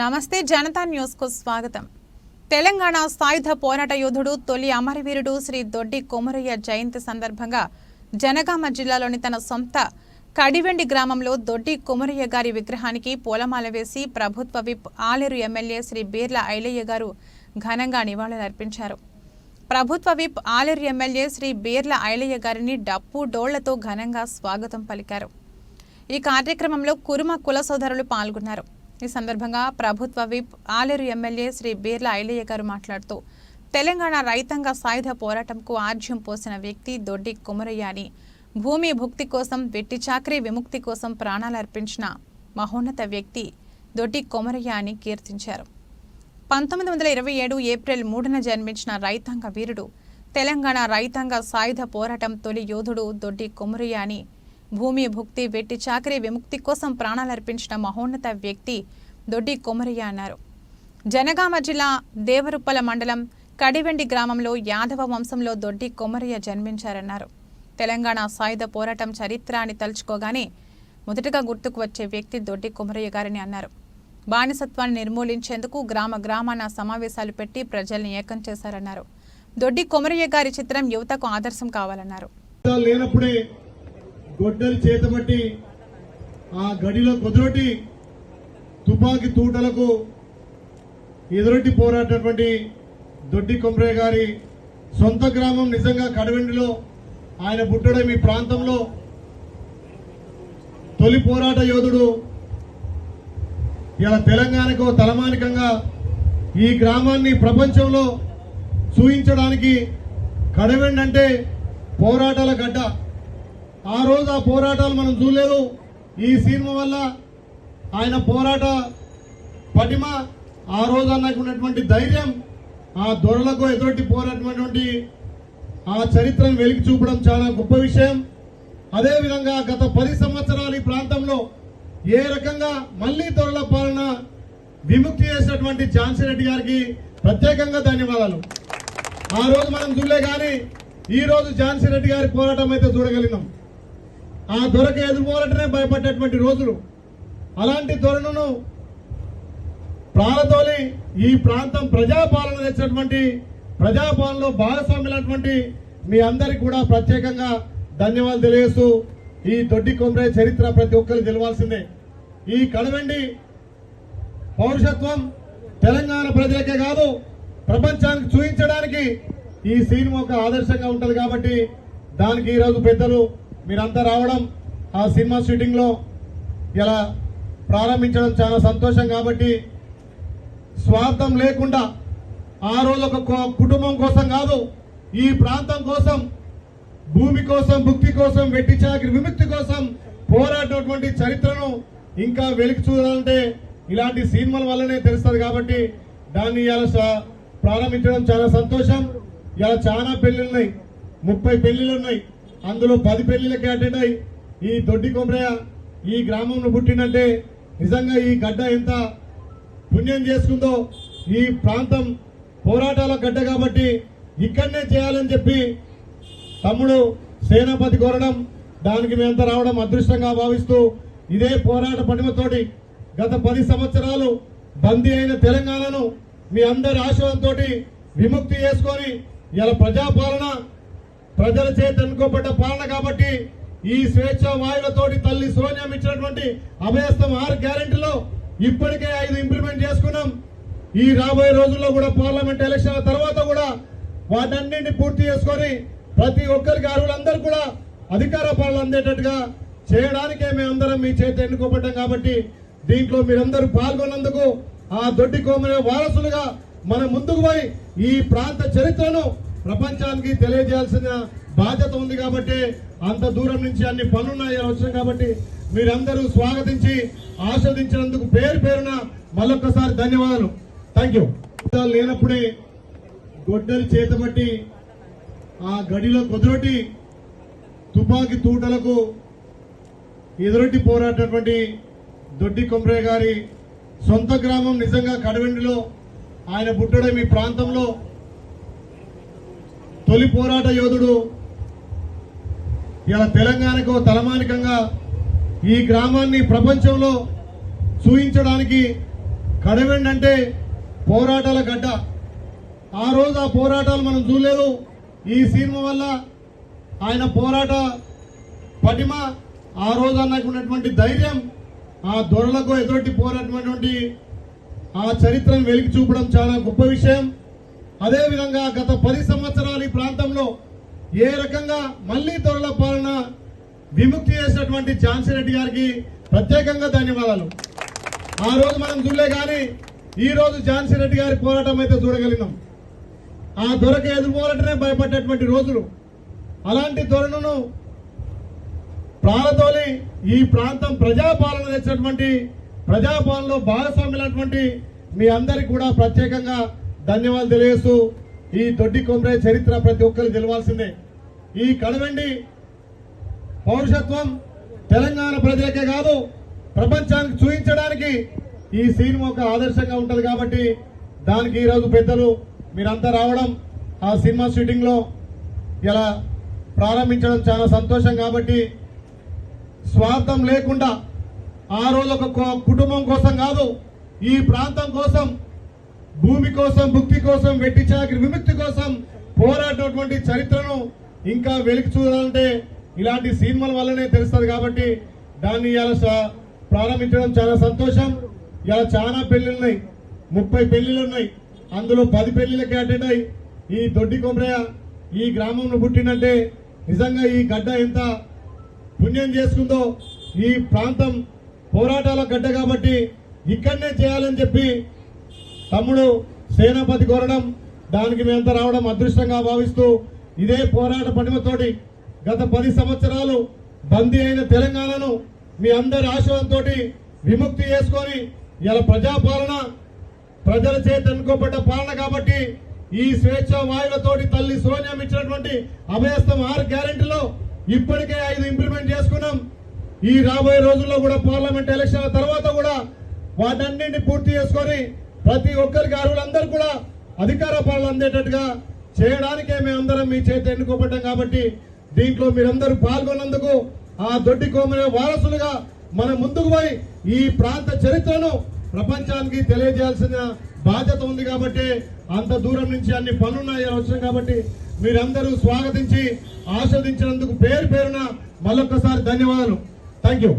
నమస్తే జనతా న్యూస్కు స్వాగతం. తెలంగాణ సాయుధ పోరాట యోధుడు తొలి అమరవీరుడు శ్రీ దొడ్డి కొమరయ్య జయంతి సందర్భంగా జనగామ జిల్లాలోని తన సొంత కడివెండి గ్రామంలో దొడ్డి కొమరయ్య గారి విగ్రహానికి పూలమాల వేసి ప్రభుత్వ విప్ ఆలేరు ఎమ్మెల్యే శ్రీ బీర్ల ఐలయ్య గారు ఘనంగా నివాళులర్పించారు ప్రభుత్వ విప్ ఆలేరు ఎమ్మెల్యే శ్రీ బీర్ల ఐలయ్య గారిని డప్పు డోళ్ళతో ఘనంగా స్వాగతం పలికారు. ఈ కార్యక్రమంలో కురుమ కుల సోదరులు పాల్గొన్నారు. ఈ సందర్భంగా ప్రభుత్వ విప్ ఆలేరు ఎమ్మెల్యే శ్రీ బీర్ల ఐలయ్య గారు మాట్లాడుతూ తెలంగాణ రైతాంగ సాయుధ పోరాటంకు ఆజ్యం పోసిన వ్యక్తి దొడ్డి కుమరయ్య అని భూమి భుక్తి కోసం వెట్టి చాకరీ విముక్తి కోసం ప్రాణాలు అర్పించిన మహోన్నత వ్యక్తి దొడ్డి కొమరయ్య అని కీర్తించారు. పంతొమ్మిది వందల ఇరవై ఏడు ఏప్రిల్ మూడున జన్మించిన రైతాంగ వీరుడు తెలంగాణ రైతాంగ సాయుధ పోరాటం తొలి యోధుడు దొడ్డి కొమరయ్య అని భూమి భుక్తి వెట్టి చాకరీ విముక్తి కోసం ప్రాణాలర్పించిన మహోన్నత వ్యక్తి దొడ్డి కొమరయ్య అన్నారు. జనగామ జిల్లా దేవరుప్పల మండలం కడివెండి గ్రామంలో యాదవ వంశంలో దొడ్డి కొమరయ్య జన్మించారన్నారు. తెలంగాణ సాయుధ పోరాటం చరిత్ర అని తలుచుకోగానే మొదటగా గుర్తుకు వచ్చే వ్యక్తి దొడ్డి కొమరయ్య గారని అన్నారు. బానిసత్వాన్ని నిర్మూలించేందుకు గ్రామ గ్రామాన సమావేశాలు పెట్టి ప్రజల్ని ఏకం చేశారన్నారు. దొడ్డి కొమరయ్య గారి చిత్రం యువతకు ఆదర్శం కావాలన్నారు. లేనప్పుడే గొడ్డలు చేతబట్టి ఆ గడిలో కుదరటి తుపాకీ తూటలకు ఎదురొట్టి పోరాడినటువంటి దొడ్డి కొమరయ్య గారి సొంత గ్రామం నిజంగా కడవెండిలో ఆయన పుట్టడం ఈ ప్రాంతంలో తొలి పోరాట యోధుడు ఇలా తెలంగాణకు తలమానికంగా ఈ గ్రామాన్ని ప్రపంచంలో చూయించడానికి కడవెండంటే పోరాటాల గడ్డ. ఆ రోజు ఆ పోరాటాలు మనం చూడలేదు. ఈ సినిమా వల్ల ఆయన పోరాట పటిమ ఆ రోజు అన్నకు ఉన్నటువంటి ధైర్యం ఆ దొరలకు ఎదురొట్టి పోరాటమైనటువంటి ఆ చరిత్రను వెలికి చూపడం చాలా గొప్ప విషయం. అదేవిధంగా గత పది సంవత్సరాలు ఈ ప్రాంతంలో ఏ రకంగా మళ్ళీ దొరల పాలన విముక్తి చేసినటువంటి ఝాన్సీ రెడ్డి గారికి ప్రత్యేకంగా ధన్యవాదాలు. ఆ రోజు మనం చూడలే కానీ ఈ రోజు ఝాన్సీ రెడ్డి గారి పోరాటం అయితే చూడగలిగినాం. ఆ దొరకు ఎదుర్కోవాలంటేనే భయపడ్డటువంటి రోజులు. అలాంటి దొరను ప్రాణతోలి ఈ ప్రాంతం ప్రజాపాలన తెచ్చినటువంటి ప్రజాపాలనలో భాగస్వామ్యులైనటువంటి మీ అందరికి కూడా ప్రత్యేకంగా ధన్యవాదాలు తెలియజేస్తూ ఈ దొడ్డి కొమ్మరే చరిత్ర ప్రతి ఒక్కరికి తెలవాల్సిందే. ఈ కడవెండి పౌరుషత్వం తెలంగాణ ప్రజలకే కాదు ప్రపంచానికి చూపించడానికి ఈ సినిమా ఒక ఆదర్శంగా ఉంటుంది కాబట్టి దానికి ఈరోజు పెద్దలు మీరంతా రావడం ఆ సినిమా షూటింగ్లో ఇలా ప్రారంభించడం చాలా సంతోషం కాబట్టి స్వార్థం లేకుండా ఆ రోజు ఒక కుటుంబం కోసం కాదు ఈ ప్రాంతం కోసం భూమి కోసం భుక్తి కోసం వెట్టి చాకరి విముక్తి కోసం పోరాడినటువంటి చరిత్రను ఇంకా వెలికి చూడాలంటే ఇలాంటి సినిమాల వల్లనే తెలుస్తుంది కాబట్టి దాన్ని ఇలా ప్రారంభించడం చాలా సంతోషం. ఇలా చాలా పెళ్ళిళ్ళు ఉన్నాయి ముప్పై పెళ్ళిళ్ళు ఉన్నాయి అందులో పది పెళ్ళిళ్ళకి అటెండ్ ఈ దొడ్డి కొమరయ్య ఈ గ్రామంలో పుట్టినంటే నిజంగా ఈ గడ్డ ఎంత పుణ్యం చేసుకుందో ఈ ప్రాంతం పోరాటాల గడ్డ కాబట్టి ఇక్కడనే చేయాలని చెప్పి తమ్ముడు సేనాపతి కోరడం దానికి మేమంతా రావడం అదృష్టంగా భావిస్తూ ఇదే పోరాట పనిమతోటి గత పది సంవత్సరాలు బందీ అయిన తెలంగాణను మీ అందరి ఆశయంతో విముక్తి చేసుకొని ఇలా ప్రజాపాలన ప్రజల చేత ఎన్నుకోబడ్డ పాలన కాబట్టి ఈ స్వేచ్ఛ వాయులతోటి తల్లి సోనియం ఇచ్చినటువంటి అభయస్థం ఆరు గ్యారెంటీలో ఇప్పటికే ఐదు ఇంప్లిమెంట్ చేసుకున్నాం. ఈ రాబోయే రోజుల్లో కూడా పార్లమెంట్ ఎలక్షన్ల తర్వాత కూడా వాటన్నింటినీ పూర్తి చేసుకొని ప్రతి ఒక్కరికి అర్హులందరూ కూడా అధికార పాలన అందేటట్టుగా చేయడానికే మేమందరం మీ చేత ఎన్నుకోబడ్డాం కాబట్టి దీంట్లో మీరందరూ పాల్గొన్నందుకు ఆ దొడ్డి కోమిన వారసులుగా మనం ముందుకు పోయి ఈ ప్రాంత చరిత్రను ప్రపంచానికి తెలియజేయాల్సిన బాధ్యత ఉంది కాబట్టి అంత దూరం నుంచి అన్ని పనులున్నాయి వచ్చాం కాబట్టి మీరందరూ స్వాగతించి ఆస్వాదించినందుకు పేరు పేరున మళ్ళొక్కసారి ధన్యవాదాలు. థ్యాంక్ యూ లేనప్పుడే గొడ్డలి చేతబట్టి ఆ గడిలో కుదరటి తుపాకీ తూటలకు ఎదురొట్టి పోరాడినటువంటి దొడ్డి కొమ్రే గారి సొంత గ్రామం నిజంగా కడవెండిలో ఆయన పుట్టడం ఈ ప్రాంతంలో తొలి పోరాట యోధుడు. ఇలా తెలంగాణకు తలమానికంగా ఈ గ్రామాన్ని ప్రపంచంలో చూయించడానికి కడవెండంటే పోరాటాల గడ్డ. ఆ రోజు ఆ పోరాటాలు మనం చూడలేదు. ఈ సినిమా వల్ల ఆయన పోరాట పటిమ ఆ రోజు అన్నకు ఉన్నటువంటి ధైర్యం ఆ దొరలకు ఎదుటి పోరాటమైనటువంటి ఆ చరిత్రను వెలికి చూపడం చాలా గొప్ప విషయం. అదేవిధంగా గత పది సంవత్సరాలు ఈ ప్రాంతంలో ఏ రకంగా మళ్ళీ దొరల పాలన విముక్తి చేసినటువంటి ఝాన్సీ రెడ్డి గారికి ప్రత్యేకంగా ధన్యవాదాలు. ఆ రోజు మనం చూడలే కానీ ఈ రోజు ఝాన్సీ రెడ్డి గారి పోరాటం అయితే చూడగలిగినాం. ఆ దొరకు ఎదుర్కోవాలంటేనే భయపడ్డటువంటి రోజులు. అలాంటి దొరను ప్రాణతోలి ఈ ప్రాంతం ప్రజాపాలన తెచ్చినటువంటి ప్రజాపాలనలో భాగస్వామ్యులైనటువంటి మీ అందరికి కూడా ప్రత్యేకంగా ధన్యవాదాలు తెలియజేస్తూ ఈ దొడ్డి కొమ్మరే చరిత్ర ప్రతి ఒక్కరు తెలవాల్సిందే. ఈ కడవెండి పౌరుషత్వం తెలంగాణ ప్రజలకే కాదు ప్రపంచానికి చూపించడానికి ఈ సినిమా ఒక ఆదర్శంగా ఉంటుంది కాబట్టి దానికి ఈరోజు పెద్దలు మీరంతా రావడం ఆ సినిమా షూటింగ్లో ఇలా ప్రారంభించడం చాలా సంతోషం కాబట్టి స్వార్థం లేకుండా ఆ రోజు ఒక కుటుంబం కోసం కాదు ఈ ప్రాంతం కోసం భూమి కోసం భుక్తి కోసం వెట్టి చాకరి విముక్తి కోసం పోరాడినటువంటి చరిత్రను ఇంకా వెలికి చూడాలంటే ఇలాంటి సినిమాల వల్లనే తెలుస్తుంది కాబట్టి దాన్ని ఇలా ప్రారంభించడం చాలా సంతోషం. ఇలా చాలా పెళ్ళిళ్ళు ఉన్నాయి ముప్పై పెళ్ళిలు ఉన్నాయి అందులో పది పెళ్ళిలకి అటెండ్ అయ్యి ఈ దొడ్డి కొమరయ్య ఈ గ్రామంలో పుట్టినంటే నిజంగా ఈ గడ్డ ఎంత పుణ్యం చేసుకుందో ఈ ప్రాంతం పోరాటాల గడ్డ కాబట్టి ఇక్కడనే చేయాలని చెప్పి తమ్ముడు సేనాపతి కోరడం దానికి మేమంతా రావడం అదృష్టంగా భావిస్తూ ఇదే పోరాట పటిమతోటి గత పది సంవత్సరాలు బందీ అయిన తెలంగాణను మీ అందరి ఆశయంతో విముక్తి చేసుకొని ఇలా ప్రజాపాలన ప్రజల చేత ఎన్నుకోబడ్డ పాలన కాబట్టి ఈ స్వేచ్ఛ వాయులతోటి తల్లి సోనియం ఇచ్చినటువంటి అభయస్థం ఆరు గ్యారెంటీలో ఇప్పటికే ఐదు ఇంప్లిమెంట్ చేసుకున్నాం. ఈ రాబోయే రోజుల్లో కూడా పార్లమెంట్ ఎలక్షన్ల తర్వాత కూడా వాటన్నింటినీ పూర్తి చేసుకొని ప్రతి ఒక్కరికి అర్హులందరూ కూడా అధికార పాలన అందేటట్టుగా చేయడానికే మేమందరం మీ చేత ఎన్నుకోబడ్డాం కాబట్టి దీంట్లో మీరందరూ పాల్గొన్నందుకు ఆ దొడ్డి కోమిన వారసులుగా మనం ముందుకు పోయి ఈ ప్రాంత చరిత్రను ప్రపంచానికి తెలియజేయాల్సిన బాధ్యత ఉంది కాబట్టి అంత దూరం నుంచి అన్ని పనులున్నాయి అవసరం కాబట్టి మీరందరూ స్వాగతించి ఆస్వాదించినందుకు పేరు పేరున మళ్ళొక్కసారి ధన్యవాదాలు. Thank you